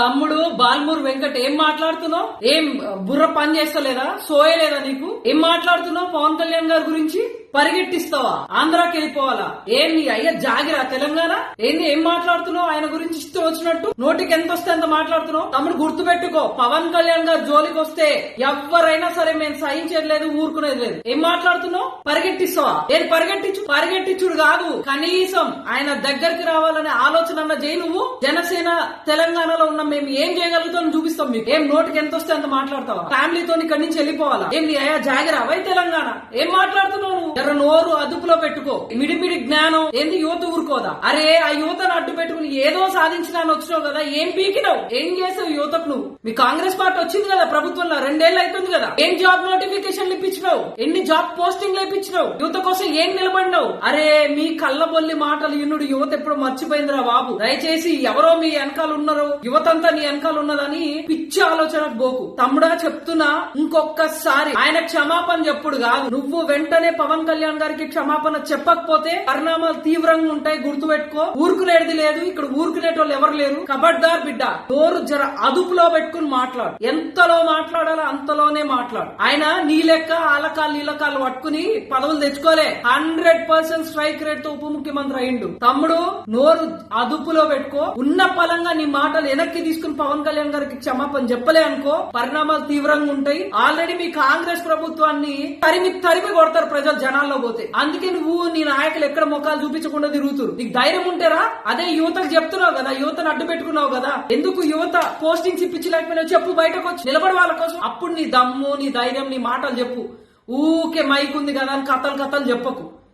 తమ్ముడు బాల్మూర్ వెంకట్ ఏం మాట్లాడుతున్నావు? ఏం బుర్ర పని చేస్తలేదా? సోయలేదా నీకు? ఏం మాట్లాడుతున్నావు పవన్ కళ్యాణ్ గారి గురించి? పరిగెట్టిస్తావా? ఆంధ్రాకి వెళ్ళిపోవాలా? ఏం నీ అయ్యా జాగిరా? తెలంగాణ? ఏంది ఏం మాట్లాడుతున్నావు? ఆయన గురించి ఇష్టం వచ్చినట్టు? నోటికి ఎంత వస్తే అంత మాట్లాడుతున్నావు? తమ్ముడు గుర్తు పెట్టుకో పవన్ కళ్యాణ్ గారు జోలికి వస్తే ఎవరైనా సరే మేము సహించట్లేదు ఊరుకునేది లేదు. ఏం మాట్లాడుతున్నావు? పరిగెట్టిస్తావా? ఏది పరిగెట్టించు పరిగెట్టించుడు కాదు. కనీసం ఆయన దగ్గరికి రావాలనే ఆలోచన అన్న చేయి నువ్వు? జనసేన తెలంగాణలో ఉన్న మేము ఏం చేయగలుగుతాం చూపిస్తాం మీకు. ఏం నోటికి ఎంత వస్తే అంత మాట్లాడతావా? ఫ్యామిలీతో ఇక్కడి నుంచి వెళ్ళిపోవాలా? ఏం నీ అయ్యా జాగిరా? వై తెలంగాణ. ఏం మాట్లాడుతున్నావు ఎర్ర నోరు అదుపులో పెట్టుకో. మిడిమిడి జ్ఞానం ఏంది యువత ఊరుకోదా? అరే ఆ యువతను అడ్డు పెట్టుకుని ఏదో సాధించడానికి వచ్చినావు కదా ఏం పీకినావు? ఏం చేసావు యువతకు నువ్వు? మీ కాంగ్రెస్ పార్టీ వచ్చింది కదా ప్రభుత్వంలో రెండేళ్ళు అవుతుంది కదా. ఏం జాబ్ నోటిఫికేషన్లు ఇప్పించినావు? ఎన్ని జాబ్ పోస్టింగ్లు ఇప్పించినావు? యువత కోసం ఏం నిలబడినావు? అరే మీ కళ్ళబొల్లి మాటలు ఇన్నుడు యువత ఎప్పుడు మర్చిపోయిందిరా బాబు. దయచేసి ఎవరో మీ వెనకాల ఉన్నారో యువతంతా నీ వెనకాల ఉన్నదని పిచ్చి ఆలోచన బోకు తమ్ముడా చెప్తున్నా ఇంకొకసారి ఆయన క్షమాపణ చెప్పుడు కాదు. నువ్వు వెంటనే పవన్ కళ్యాణ్ గారికి క్షమాపణ చెప్పకపోతే పరిణామాలు తీవ్రంగా ఉంటాయి గుర్తుపెట్టుకో. ఊరుకునేది లేదు. ఇక్కడ ఊరుకునేటోళ్ళు ఎవరు లేరు. కబడ్దార్ బిడ్డ. నోరు జర అదుపులో పెట్టుకుని మాట్లాడు. ఎంతలో మాట్లాడాలో అంతలోనే మాట్లాడు. ఆయన నీ లెక్క ఆలకాలు నీలకాలు పట్టుకుని పదవులు తెచ్చుకోలే. హండ్రెడ్ పర్సెంట్ స్ట్రైక్ రేట్తో ఉప ముఖ్యమంత్రి అయిండు తమ్ముడు నోరు అదుపులో పెట్టుకో. ఉన్న పలంగా నీ మాటలు వెనక్కి తీసుకుని పవన్ కళ్యాణ్ గారికి క్షమాపణ చెప్పలే అనుకో పరిణామాలు తీవ్రంగా ఉంటాయి. ఆల్రెడీ మీ కాంగ్రెస్ ప్రభుత్వాన్ని తరిమి తరిమి కొడతారు ప్రజలు జనాల్లో పోతే. అందుకే నువ్వు నీ నాయకులు ఎక్కడ ముఖాలు చూపించకుండా తిరుగుతురు. నీకు ధైర్యం ఉంటేరా అదే యువతకు చెప్తున్నావు కదా యువతను అడ్డు పెట్టుకున్నావు కదా. ఎందుకు యువత పోస్టింగ్స్ ఇప్పించలేకపోయినావు చెప్పు బయటకు వచ్చి. నిలబడి వాళ్ళ కోసం. అప్పుడు నీ దమ్ము నీ ధైర్యం నీ మాటలు చెప్పు. ఊకే మైక్ ఉంది కదా అని కథలు కథలు చెప్పకు.